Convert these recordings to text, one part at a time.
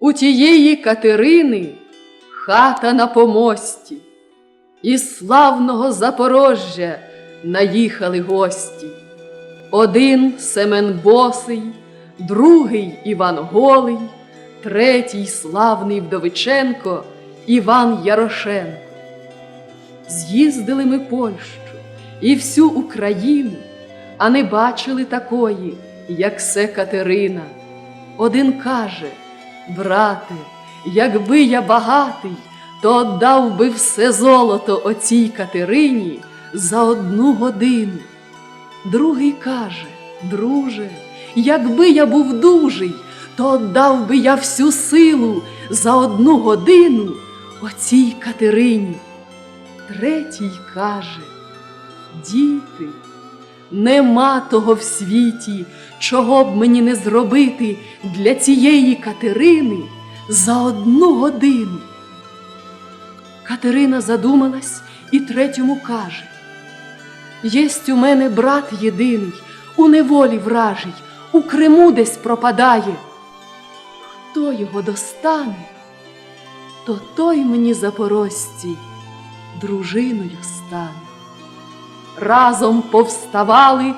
У тієї Катерини хата на помості, із славного Запорожжя наїхали гості. Один Семен Босий, другий Іван Голий, третій славний Вдовиченко Іван Ярошенко. З'їздили ми Польщу і всю Україну, а не бачили такої, як се Катерина. Один каже, брате, якби я багатий, то отдав би все золото оцій Катерині за одну годину. Другий каже, друже, якби я був дужий, то отдав би я всю силу за одну годину оцій Катерині. Третій каже, діти, нема того в світі, чого б мені не зробити для цієї Катерини за одну годину. Катерина задумалась і третьому каже: Єсть у мене брат єдиний, у неволі вражий, у Криму десь пропадає. Хто його достане, то той мені запорожці дружиною стане. Разом повставали,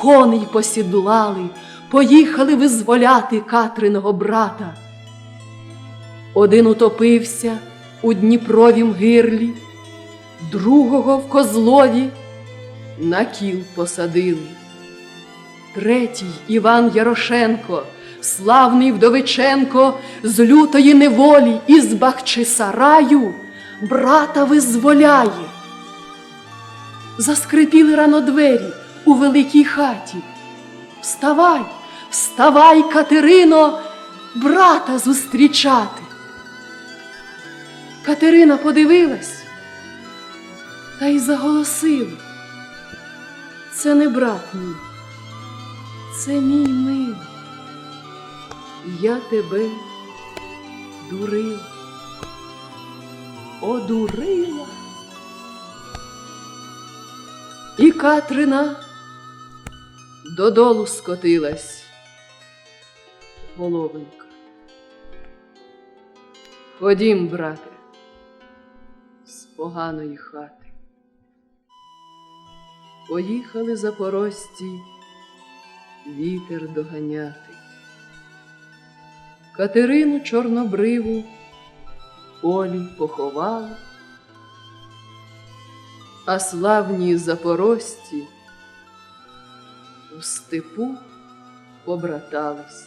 коней посідлали, поїхали визволяти Катриного брата. Один утопився у Дніпровім гирлі, другого в Козлові на кіл посадили. Третій Іван Ярошенко, славний Вдовиченко, з лютої неволі із Бахчисараю брата визволяє. Заскрипіли рано двері у великій хаті. Вставай, вставай, Катерино, брата зустрічати. Катерина подивилась та й заголосила. Це не брат мій, це мій милий. Я тебе дурила, одурила. І Катрина додолу скотилась, головенька. Ходім, брате, з поганої хати. Поїхали запорожці вітер доганяти. Катерину чорнобриву полі поховали, а славні запорожці у степу побратались.